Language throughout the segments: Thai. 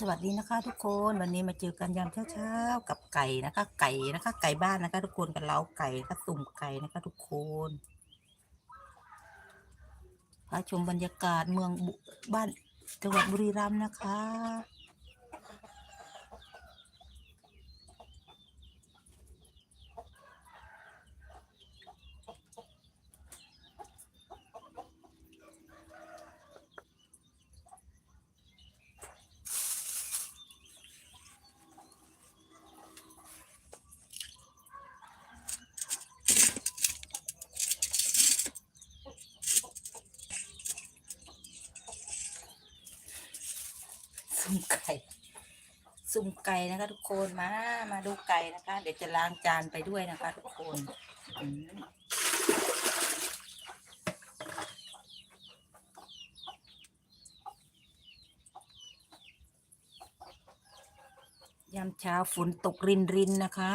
สวัสดีนะคะทุกคนวันนี้มาเจอกันยามเช้าๆกับไก่นะคะ ไก่นะคะ ไก่บ้านนะคะ ทุกคนกับเล้าไก่นะคะตุ่มไก่นะคะ ทุกคนพาชมบรรยากาศเมืองบุบ้านจังหวัดบุรีรัมย์นะคะ สุ่มไก่สุ่มไก่นะคะทุกคนมา มาดูไก่นะคะ เดี๋ยวจะล้างจานไปด้วยนะคะ ทุกคนยามเช้าฝนตกรินรินนะคะ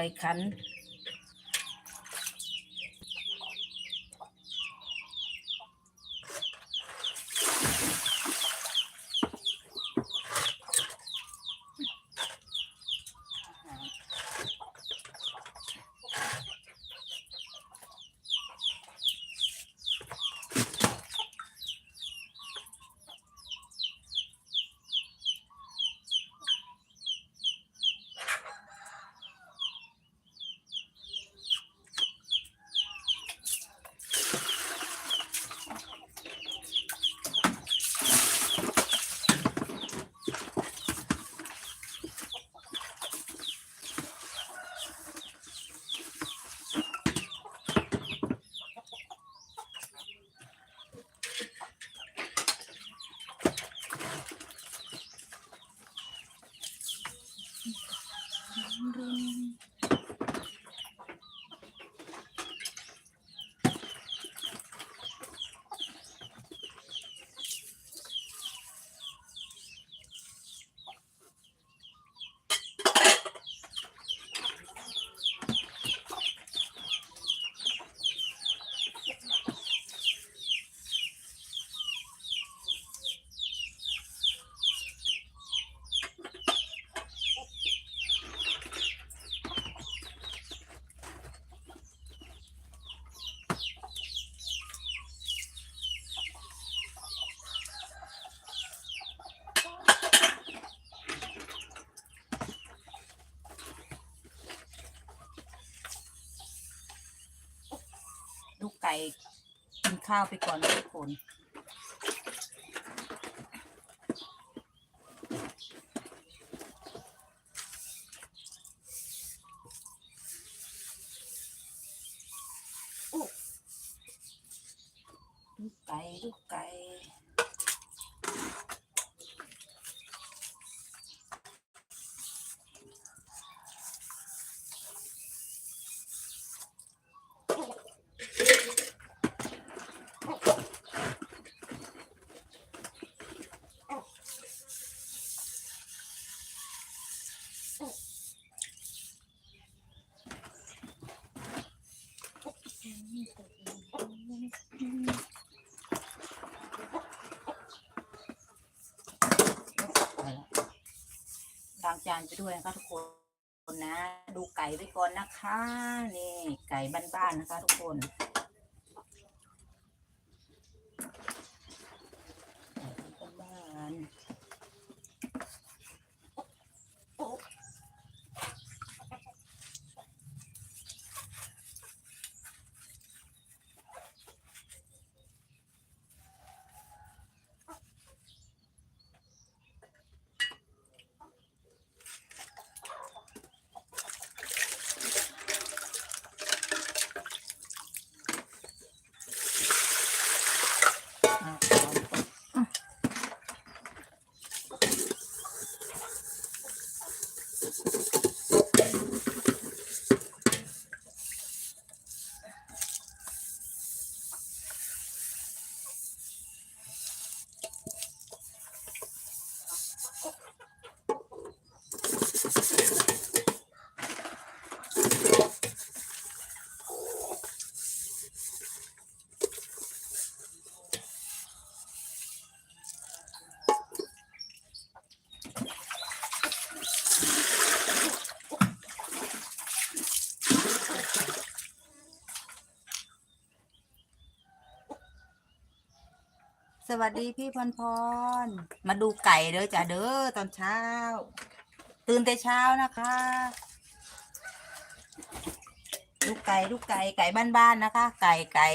ไก่ขัน ลูก ไก่กินข้าวไปก่อนทุกคน ลูกไก่ลูกไก่ล้างจานไปด้วยนะคะทุกคนนะ ดูไก่ไปก่อนนะคะ นี่ไก่บ้านๆนะคะ ทุกคนไก่บ้าน สวัสดีพี่พรพร มาดูไก่เด้อจ้ะเด้อตอนเช้า ตื่นแต่เช้านะคะลูกไก่ลูกไก่ไก่บ้านๆนะคะ ไก่ไก่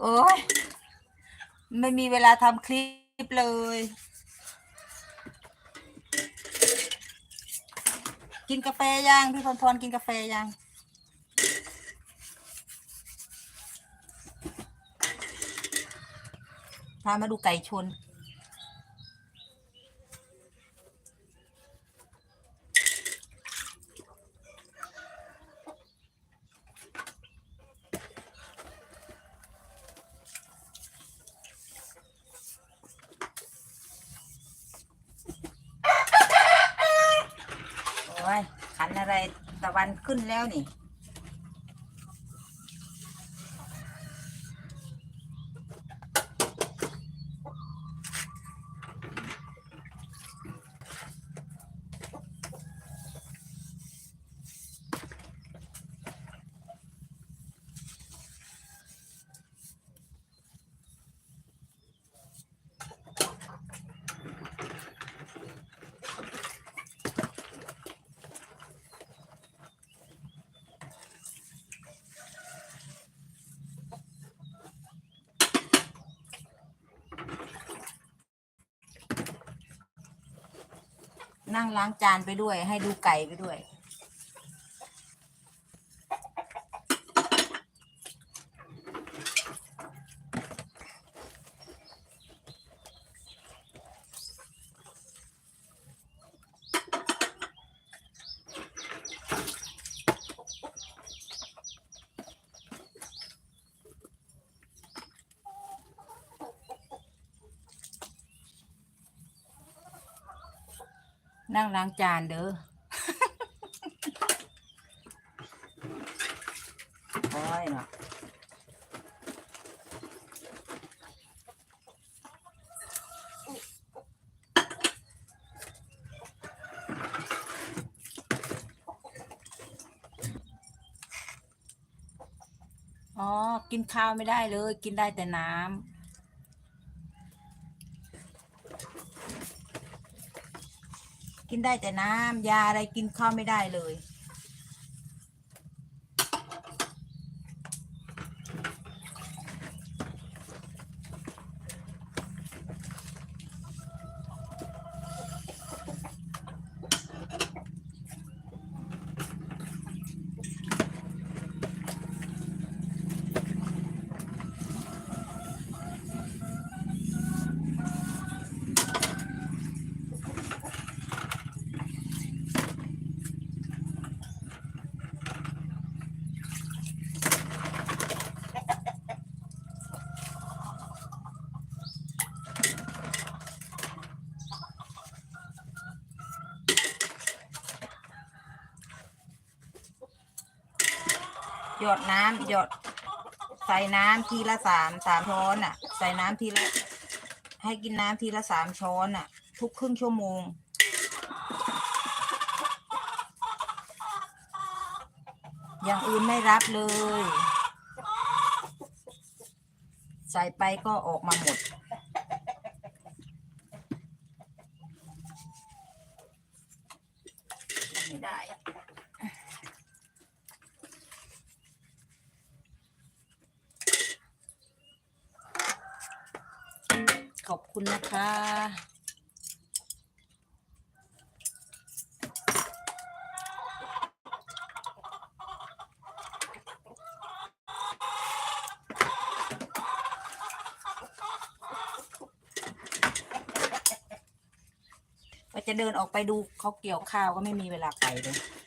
โอ้ยไม่มีเวลาทำคลิปเลย กินกาแฟยังพี่พรพรกินกาแฟยังามาดูไก่ชน โอ้ยขันอะไรตะวันขึ้นแล้วนี่ นั่งล้างจานไปด้วย ให้ดูไก่ไปด้วย นั่งล้างจานเด้อโอ้ยเนาะอ๋อ กินข้าวไม่ได้เลย กินได้แต่น้ำ กินได้แต่น้ำยาอะไรกินข้าวไม่ได้เลย หยดน้ำหยดใส่น้ำทีละสามสามช้อนอะ ใส่น้ำทีละ ให้กินน้ำทีละสามช้อนอะ ทุกครึ่งชั่วโมงอย่างอื่นไม่รับเลย ใส่ไปก็ออกมาหมด ไม่ได้ ขอบ คุณนะคะว่าจะเดินออกไปดูเขาเกี่ยวข้าวก็ไม่มีเวลาไปเลย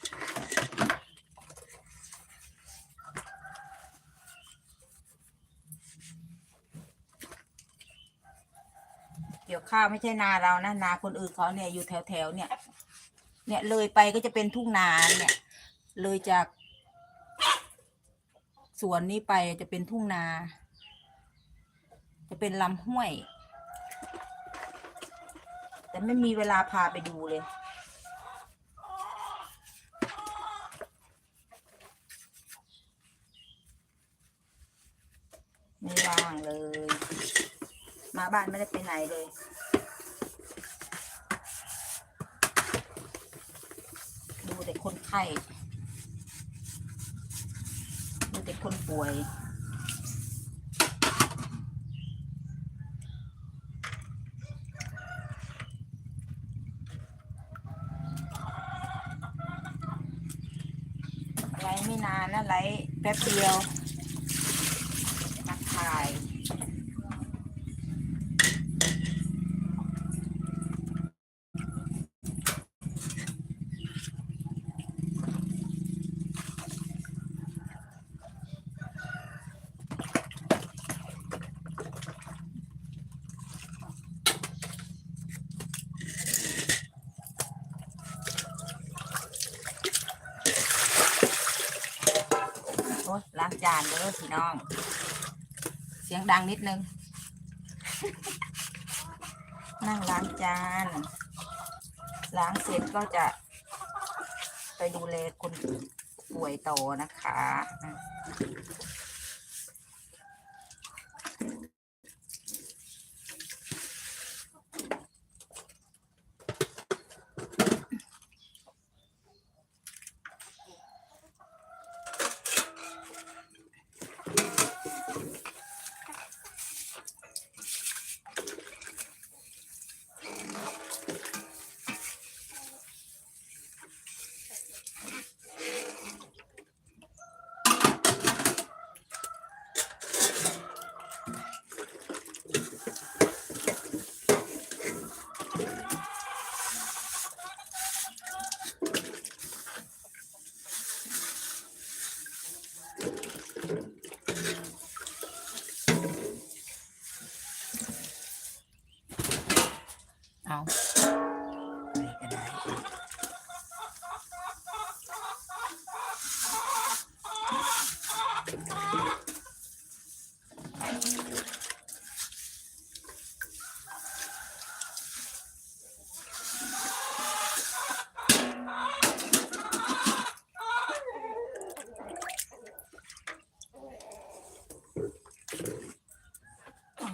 กี่ยวข้าวไม่ใช่นาเรานะนาคนอื่นเขาเนี่ยอยู่แถวแถวๆเนี่ย เนี่ยเลยไปก็จะเป็นทุ่งนาเนี่ย เลยจากสวนนี้ไปจะเป็นทุ่งนา จะเป็นลำห้วย แต่ไม่มีเวลาพาไปดูเลยไม่ว่างเลย มาบ้านไม่ได้ไปไหนเลย ดูแต่คนไข้ดูแต่คนป่วยไลไม่นานนะไลแป๊บเดียวนักถ่าย จานเด้อพี่น้อง เสียงดังนิดนึง นั่งล้างจานล้างเสร็จก็จะ ไปดูแลคนป่วยต่อนะคะ ข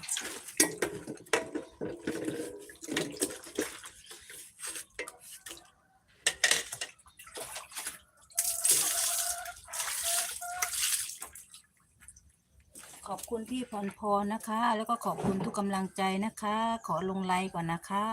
อบคุณพี่พรพรนะคะ แล้วก็ขอบคุณทุกกำลังใจนะคะ ขอลงไลค์ก่อนนะคะ